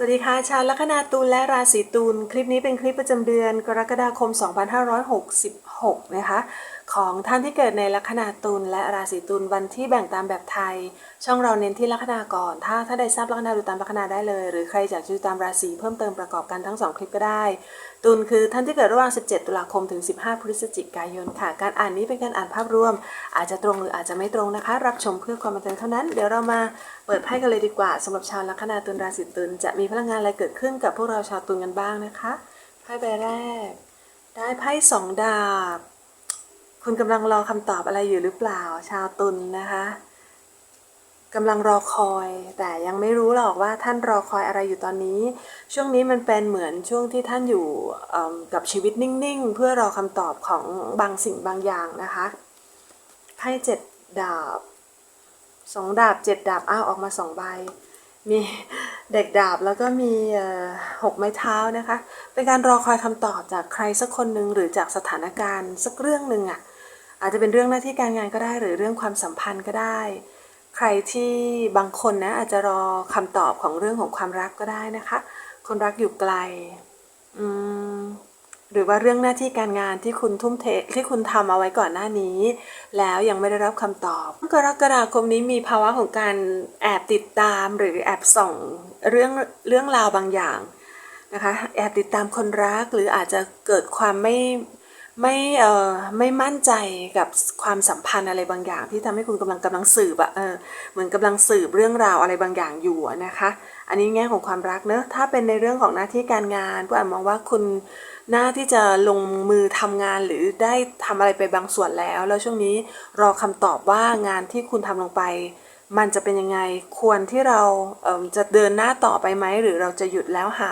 สวัสดีค่ะชาวลัคนาตุลและราศีตุลคลิปนี้เป็นคลิปประจำเดือน กรกฎาคม 2566 นะคะ ของท่านที่เกิดในลัคนาตุลและราศีตุลวันที่แบ่งตามแบบไทย ช่องเราเน้นที่ลัคนาก่อน ถ้าถ้าใดทราบลัคนาดูตามลัคนาได้เลย หรือใครอยากดูตามราศีเพิ่มเติมประกอบกันทั้ง 2 คลิปก็ได้ ตุลคือท่านที่เกิดระหว่าง 17 ตุลาคมถึง 15 พฤศจิกายนค่ะ การอ่านนี้เป็นการอ่านภาพรวม อาจจะตรงหรืออาจจะไม่ตรงนะคะ รับชมเพื่อความบันเทิงเท่านั้นเดี๋ยวเรามาเปิดไพ่กันเลยดีกว่าสำหรับชาวลัคนาตุลราศีตุลจะมีพลังงานอะไรเกิดขึ้นกับพวกเราชาวตุลกันบ้างนะคะไพ่ใบแรก ได้ไพ่สองดาบ คุณกำลังรอคำตอบอะไรอยู่หรือเปล่า ชาวตุลนะคะกำลังรอคอย แต่ยังไม่รู้หรอกว่าท่านรอคอยอะไรอยู่ตอนนี้ ช่วงนี้มันเป็นเหมือนช่วงที่ท่านอยู่กับชีวิตนิ่งๆ เพื่อรอคำตอบของบางสิ่งบางอย่างนะคะไพ่เจ็ดดาบสองดาบเจ็ดดาบอ้าวออกมาสองใบ มีเด็กดาบแล้วก็มีหกไม้เท้านะคะ เป็นการรอคอยคำตอบจากใครสักคนหนึ่งหรือจากสถานการณ์สักเรื่องหนึ่งอะ่ะ อาจจะเป็นเรื่องหน้าที่การงานก็ได้ หรือเรื่องความสัมพันธ์ก็ได้ ใครที่บางคนนะอาจจะรอคำตอบของเรื่องของความรักก็ได้นะคะ คนรักอยู่ไกลอืมหรือว่าเรื่องหน้าที่การงานที่คุณทุ่มเทที่คุณทำเอาไว้ก่อนหน้านี้ แล้วยังไม่ได้รับคำตอบกรกฎาคมนี้มีภาวะของการแอบติดตามหรือแอบส่องเรื่องเรื่องราวบางอย่างนะคะแอบติดตามคนรักหรืออาจจะเกิดความไม่ ไม่เอ่อไม่มั่นใจกับความสัมพันธ์อะไรบางอย่าง ที่ทำให้คุณกำลังกำลังสืบอะเออเหมือนกำลังสืบเรื่องราวอะไรบางอย่างอยู่นะคะ อันนี้แง่ของความรักเนอะถ้าเป็นในเรื่องของหน้าที่การงานผู้อ่านมองว่าคุณน่าที่จะลงมือทำงานหรือได้ทำอะไรไปบางส่วนแล้ว แล้วช่วงนี้รอคำตอบว่างานที่คุณทำลงไป มันจะเป็นยังไงควรที่เราเอิ่มจะเดินหน้าต่อไปไหมหรือเราจะหยุดแล้วหา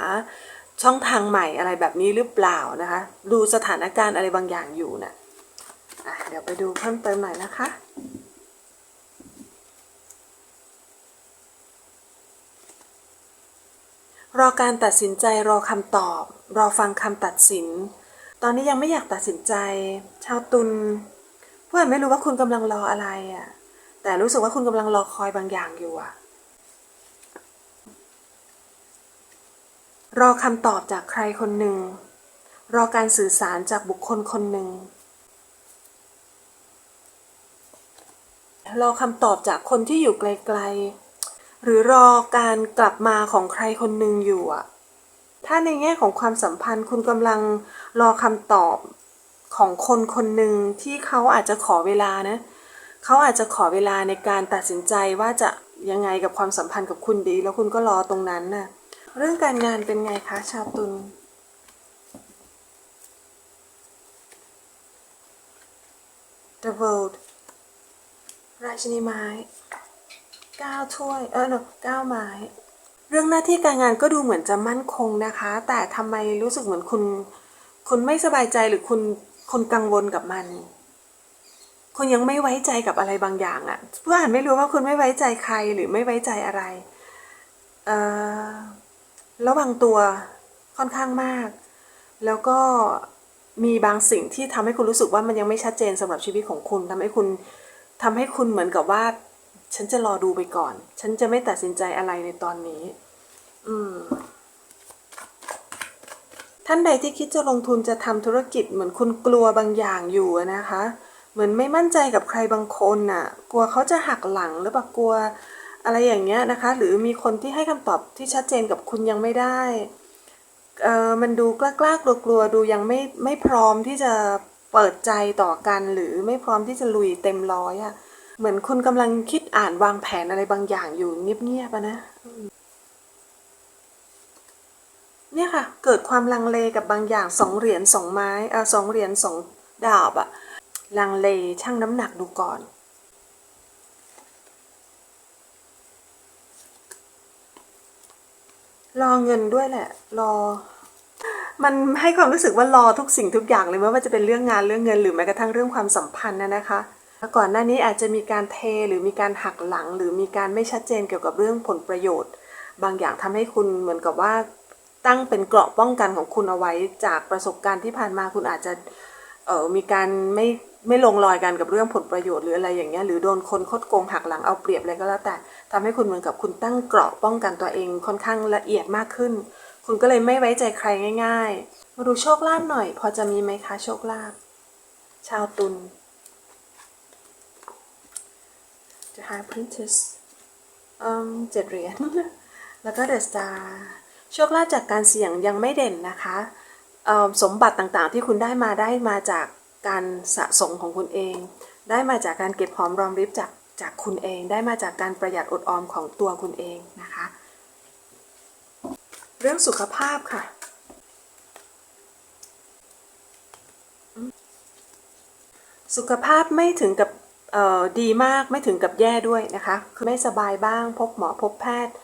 ช่องทางใหม่อะไรแบบนี้หรือเปล่านะคะ ดูสถานการณ์อะไรบางอย่างอยู่นะ่ะเดี๋ยวไปดูเพิ่มเติมหน่อยนะคะรอการตัดสินใจรอคำตอบ รอฟังคำตัดสิน ตอนนี้ยังไม่อยากตัดสินใจ ชาวตุลเพื่อนไม่รู้ว่าคุณกำลังรออะไรอะ่ะแต่รู้สึกว่าคุณกำลังรอคอยบางอย่างอยู่อะ่ รอคำตอบจากใครคนหนึ่ง รอการสื่อสารจากบุคคลคนหนึ่ง รอคำตอบจากคนที่อยู่ไกลๆ หรือรอการกลับมาของใครคนหนึ่งอยู่อะถ้าในแง่ของความสัมพันธ์คุณกำลังรอคำตอบของคนคนหนึ่งที่เขาอาจจะขอเวลานะ เขาอาจจะขอเวลาในการตัดสินใจว่าจะยังไงกับความสัมพันธ์กับคุณดี แล้วคุณก็รอตรงนั้นน่ะ เรื่องการงานเป็นไงคะ ชาวตุล The World ราชินีไม้เก้าถ้วย เออ no เก้าไม้ เรื่องหน้าที่การงานก็ดูเหมือนจะมั่นคงนะคะ แต่ทำไมรู้สึกเหมือนคุณ คุณไม่สบายใจหรือคุณคุณกังวลกับมัน คุณยังไม่ไว้ใจกับอะไรบางอย่างอะเพื่ออ่านไม่รู้ว่าคุณไม่ไว้ใจใครหรือไม่ไว้ใจอะไร เอ่อ ระวังตัวค่อนข้างมาก แล้วก็มีบางสิ่งที่ทำให้คุณรู้สึกว่ามันยังไม่ชัดเจนสำหรับชีวิตของคุณทำให้คุณทำให้คุณเหมือนกับว่า ฉันจะรอดูไปก่อน ฉันจะไม่ตัดสินใจอะไรในตอนนี้ อืมท่านใดที่คิดจะลงทุนจะทำธุรกิจเหมือนคุณกลัวบางอย่างอยู่นะคะ เหมือนไม่มั่นใจกับใครบางคนน่ะ กลัวเขาจะหักหลังหรือเปล่ากลัว อะไรอย่างเงี้ยนะคะ หรือมีคนที่ให้คำตอบที่ชัดเจนกับคุณยังไม่ได้เออมันดูกล้ากล้ากลัวกลัวๆดูยังไม่ไม่พร้อมที่จะเปิดใจต่อกัน หรือไม่พร้อมที่จะลุยเต็มร้อยอะ่ะเหมือนคุณกำลังคิดอ่านวางแผนอะไรบางอย่างอยู่เงียบๆอะนะเนี่ยค่ะ เกิดความลังเลกับบางอย่างสองเหรียญสองไม้เออสองเหรียญสองดาบอะลังเลชั่งน้ำหนักดูก่อน รอเงินด้วยแหละ รอ มันให้ความรู้สึกว่ารอทุกสิ่งทุกอย่างเลยไม่ว่าจะเป็นเรื่องงานเรื่องเงินหรือแม้กระทั่งเรื่องความสัมพันธ์นะนะคะก่อนหน้านี้อาจจะมีการเทหรือมีการหักหลัง หรือมีการไม่ชัดเจนเกี่ยวกับเรื่องผลประโยชน์ บางอย่างทำให้คุณเหมือนกับว่าตั้งเป็นเกราะป้องกันของคุณเอาไว้จากประสบการณ์ที่ผ่านมาคุณอาจจะเออมีการไม่ไม่ลงรอยกันกับเรื่องผลประโยชน์หรืออะไรอย่างเงี้ยหรือโดนคนคดโกงหักหลังเอาเปรียบอะไรก็แล้วแต่ ทำให้คุณเหมือนกับคุณตั้งเกราะป้องกันตัวเองค่อนข้างละเอียดมากขึ้น คุณก็เลยไม่ไว้ใจใครง่าย ๆ มาดูโชคลาภหน่อย พอจะมีไหมคะโชคลาภชาวตุล The High Princess เจ็ดเหรียญแล้วก็ The Star โชคลาภจากการเสี่ยงยังไม่เด่นนะคะสมบัติต่างๆที่คุณได้มาได้มาจากการสะสมของคุณเอง ได้มาจากการเก็บหอมรอมริบจาก จากคุณเองได้มาจากการประหยัดอดออมของตัวคุณเองนะคะ เรื่องสุขภาพค่ะ สุขภาพไม่ถึงกับดีมากไม่ถึงกับแย่ด้วยนะคะคือไม่สบายบ้างพบหมอพบแพทย์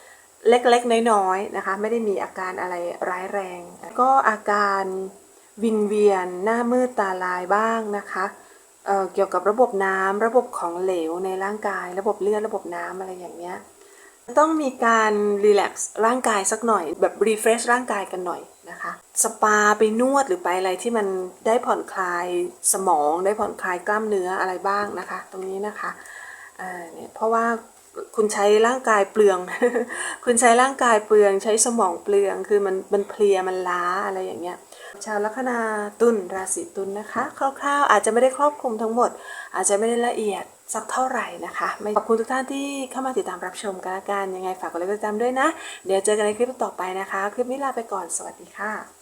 เล็กๆ น้อยๆนะคะ ไม่ได้มีอาการอะไรร้ายแรง ก็อาการวิงเวียนหน้ามืดตาลายบ้างนะคะ เเกี่ยวกับระบบน้ำระบบของเหลวในร่างกาย ระบบเลือดระบบน้ำอะไรอย่างเงี้ยต้องมีการรีแลกซ์ร่างกายสักหน่อย แบบรีเฟรชร่างกายกันหน่อยนะคะสปาไปนวดหรือไปอะไรที่มันได้ผ่อนคลายสมองได้ผ่อนคลายกล้ามเนื้ออะไรบ้างนะคะ ตรงนี้นะคะเนี่ยเพราะว่าคุณใช้ร่างกายเปลือง คุณใช้ร่างกายเปลืองใช้สมองเปลืองคือมันมันเพลียมันล้าอะไรอย่างเงี้ย ชาวลัคนาตุลราศีตุลนะคะ คร่าวๆ อาจจะไม่ได้ครอบคลุมทั้งหมด อาจจะไม่ได้ละเอียดสักเท่าไหร่นะคะขอบคุณทุกท่านที่เข้ามาติดตามรับชมกันละกันยังไงฝากกดไลค์กดติดตามด้วยนะ เดี๋ยวเจอกันในคลิปต่อไปนะคะ คลิปนี้ลาไปก่อนสวัสดีค่ะ